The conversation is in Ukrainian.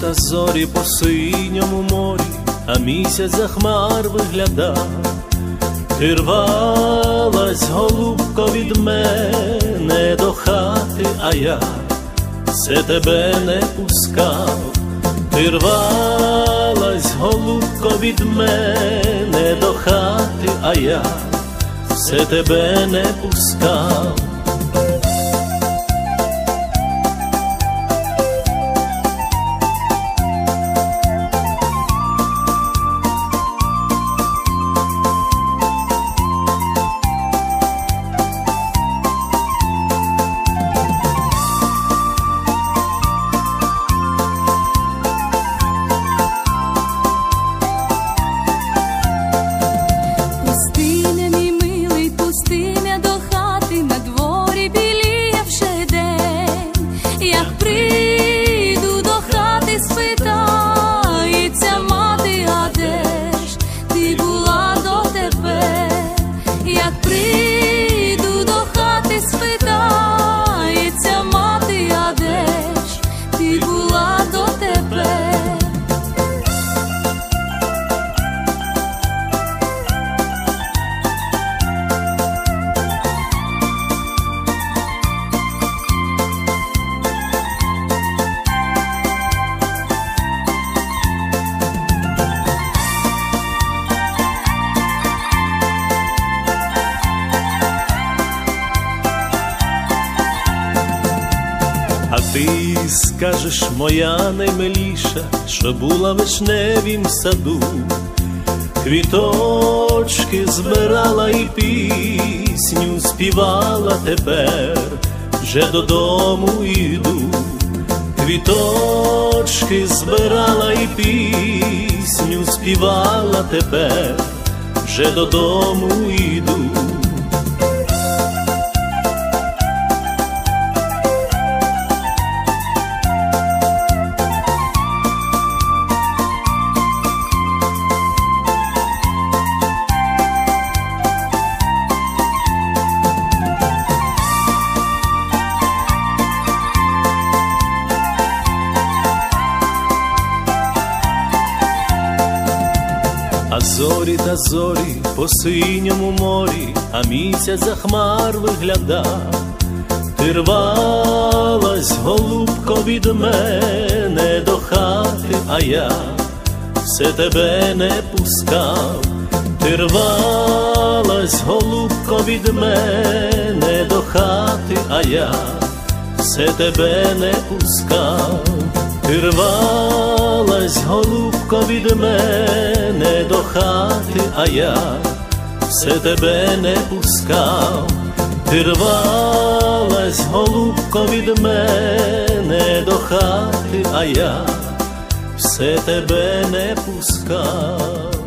та зорі по синьому морі, а місяць за хмар виглядав. Ти рвалась, голубко, від мене до хати, а я все тебе не пускав. Ти рвалась, голубко, від мене до хати, а я все тебе не пускав. Ти скажеш, моя наймиліша, що була в вишневім саду, квіточки збирала і пісню співала тепер, вже додому йду, квіточки збирала і пісню співала тепер, вже додому йду. Зорі та зорі по синьому морі, а місяць за хмар виглядав. Ти рвалась, голубко, від мене до хати, а я все тебе не пускав. Ти рвалась, голубко, від мене до хати, а я все тебе не пускав. Ти рвалась, голубко, від мене до хати, а я все тебе не пускав. Ти рвалась, голубко, від мене до хати, а я все тебе не пускав.